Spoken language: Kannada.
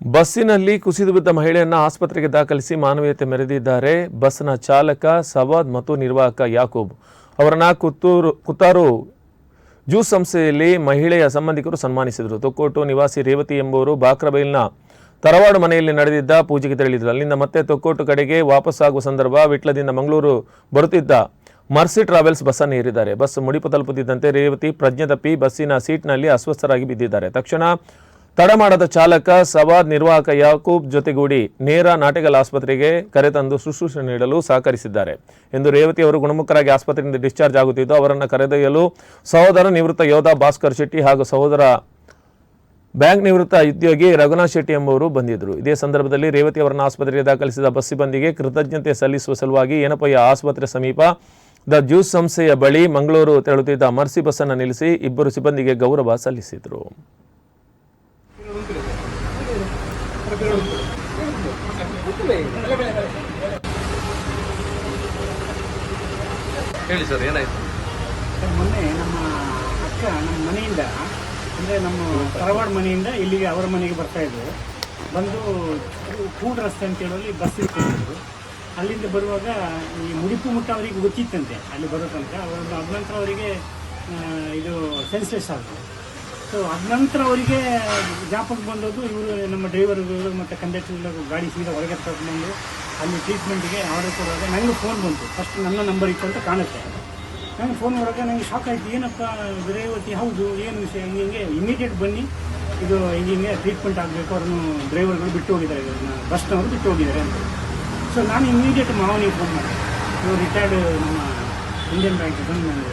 ಬಸ್ಸಿನಲ್ಲಿ ಕುಸಿದು ಬಿದ್ದ ಮಹಿಳೆಯನ್ನ ಆಸ್ಪತ್ರೆಗೆ ದಾಖಲಿಸಿ ಮಾನವೀಯತೆ ಮೆರೆದಿದ್ದಾರೆ. ಬಸ್ನ ಚಾಲಕ ಸವಾದ್ ಮತ್ತು ನಿರ್ವಾಹಕ ಯಾಕೂಬ್ ಅವರನ್ನ ಕುತ್ತೂರು, ಕುತ್ತಾರು ಜ್ಯೂಸ್ ಸಂಸ್ಥೆಯಲ್ಲಿ ಮಹಿಳೆಯ ಸಂಬಂಧಿಕರು ಸನ್ಮಾನಿಸಿದರು. ತೊಕ್ಕೋಟು ನಿವಾಸಿ ರೇವತಿ ಎಂಬುವರು ಬಾಕ್ರಬೈಲ್ನ ತರವಾಡು ಮನೆಯಲ್ಲಿ ನಡೆದಿದ್ದ ಪೂಜೆಗೆ ತೆರಳಿದರು ಅಲ್ಲಿಂದ ಮತ್ತೆ ತೊಕ್ಕೋಟು ಕಡೆಗೆ ವಾಪಸ್ಸಾಗುವ ಸಂದರ್ಭ ವಿಟ್ಲದಿಂದ ಮಂಗಳೂರು ಬರುತ್ತಿದ್ದ ಮರ್ಸಿ ಟ್ರಾವೆಲ್ಸ್ ಬಸ್ಸನ್ನು ಏರಿದ್ದಾರೆ. ಬಸ್ ಮುಡಿಪು ತಲುಪುತ್ತಿದ್ದಂತೆ ರೇವತಿ ಪ್ರಜ್ಞೆ ತಪ್ಪಿ ಬಸ್ಸಿನ ಸೀಟ್ನಲ್ಲಿ ಅಸ್ವಸ್ಥರಾಗಿ ಬಿದ್ದಿದ್ದಾರೆ. ತಕ್ಷಣ ತಡ ಮಾಡದ ಚಾಲಕ ಸವಾದ್ ನಿರ್ವಾಹಕ ಯಾಕೂಬ್ ಜೊತೆಗೂಡಿ ನೇರ ನಾಟೆಗಲ್ ಆಸ್ಪತ್ರೆಗೆ ಕರೆತಂದು ಶುಶ್ರೂಷೆ ನೀಡಲು ಸಹಕರಿಸಿದ್ದಾರೆ. ಎಂದು ರೇವತಿ ಅವರು ಗುಣಮುಖರಾಗಿ ಆಸ್ಪತ್ರೆಯಿಂದ ಡಿಸ್ಚಾರ್ಜ್ ಆಗುತ್ತಿದ್ದು, ಅವರನ್ನು ಕರೆದೊಯ್ಯಲು ಸಹೋದರ ನಿವೃತ್ತ ಯೋಧ ಭಾಸ್ಕರ್ ಶೆಟ್ಟಿ ಹಾಗೂ ಸಹೋದರ ಬ್ಯಾಂಕ್ ನಿವೃತ್ತ ಉದ್ಯೋಗಿ ರಘುನಾಥ್ ಶೆಟ್ಟಿ ಎಂಬುವರು ಬಂದಿದ್ದರು ಇದೇ ಸಂದರ್ಭದಲ್ಲಿ ರೇವತಿ ಅವರನ್ನು ಆಸ್ಪತ್ರೆಗೆ ದಾಖಲಿಸಿದ ಬಸ್ ಸಿಬ್ಬಂದಿಗೆ ಕೃತಜ್ಞತೆ ಸಲ್ಲಿಸುವ ಸಲುವಾಗಿ ಏನಪ್ಪಯ್ಯ ಆಸ್ಪತ್ರೆ ಸಮೀಪ ದ ಜ್ಯೂಸ್ ಸಂಸ್ಥೆಯ ಬಳಿ ಮಂಗಳೂರು ತೆರಳುತ್ತಿದ್ದ ಮರ್ಸಿ ಬಸ್ಸನ್ನು ನಿಲ್ಲಿಸಿ ಇಬ್ಬರು ಸಿಬ್ಬಂದಿಗೆ ಗೌರವ ಸಲ್ಲಿಸಿದರು. ಹೇಳಿ ಸರ್ ಏನಾಯ್ತು? ಸರ್, ಮೊನ್ನೆ ನಮ್ಮ ಅಕ್ಕ ನಮ್ಮ ಮನೆಯಿಂದ ಅಂದರೆ ನಮ್ಮ ಕರವಾಡ ಮನೆಯಿಂದ ಇಲ್ಲಿಗೆ ಅವರ ಮನೆಗೆ ಬರ್ತಾ ಇದ್ರು. ಬಂದು ಕೂಡ್ ರಸ್ತೆ ಅಂತ ಹೇಳಿ ಬಸ್ ಇಟ್ಕೊಂಡಿದ್ರು ಅಲ್ಲಿಂದ ಬರುವಾಗ ಈ ಮುಡಿಪು ಮುಟ್ಟ ಅವರಿಗೆ ಗೊತ್ತಿತ್ತಂತೆ ಅಲ್ಲಿ ಬರೋ ತನಕ. ಅವರ ನಂತರ ಅವರಿಗೆ ಇದು ಸೆನ್ಸ್ಲೆಸ್ ಆದರು. ಸೊ ಅದ ನಂತರ ಅವರಿಗೆ ಜ್ಞಾಪಕ ಬಂದದ್ದು ಇವರು, ನಮ್ಮ ಡ್ರೈವರ್ ಮತ್ತು ಕಂಡಕ್ಟರ್ ಗಾಡಿ ಸೀದಾ ಹೊರಗೆ ತಗೊಂಡು ಅಲ್ಲಿ ಟ್ರೀಟ್ಮೆಂಟ್ಗೆ ಆರ್ಡರ್ ಕೊಡುವಾಗ ನನಗೆ ಫೋನ್ ಬಂತು. ಫಸ್ಟ್ ನನ್ನ ನಂಬರ್ ಇತ್ತು ಅಂತ ಕಾಣುತ್ತೆ. ನಂಗೆ ಫೋನ್ ಮಾಡೋಕೆ ನನಗೆ ಶಾಕ್ ಆಯಿತು. ಏನಪ್ಪ, ರೇವತಿ, ಹೌದು, ಏನು ವಿಷಯ? ಹಿಂಗೆ ಹಿಂಗೆ ಇಮಿಡಿಯೇಟ್ ಬನ್ನಿ. ಇದು ಹಿಂಗೆ ಹಿಂಗೆ ಟ್ರೀಟ್ಮೆಂಟ್ ಆಗಬೇಕು. ಅವ್ರನ್ನು ಡ್ರೈವರ್ಗಳು ಬಿಟ್ಟು ಹೋಗಿದ್ದಾರೆ. ಬಸ್ನವರು ಬಿಟ್ಟು ಹೋಗಿದ್ದಾರೆ ಅಂತ. ಸೊ ನಾನು ಇಮಿಡಿಯೇಟ್ ಮಾವನಿಗೆ ಫೋನ್ ಮಾಡಿದೆ. ಇವರು ರಿಟೈರ್ಡ್ ನಮ್ಮ ಇಂಡಿಯನ್ ಬ್ಯಾಂಕ್ ಬಂದು ನನಗೆ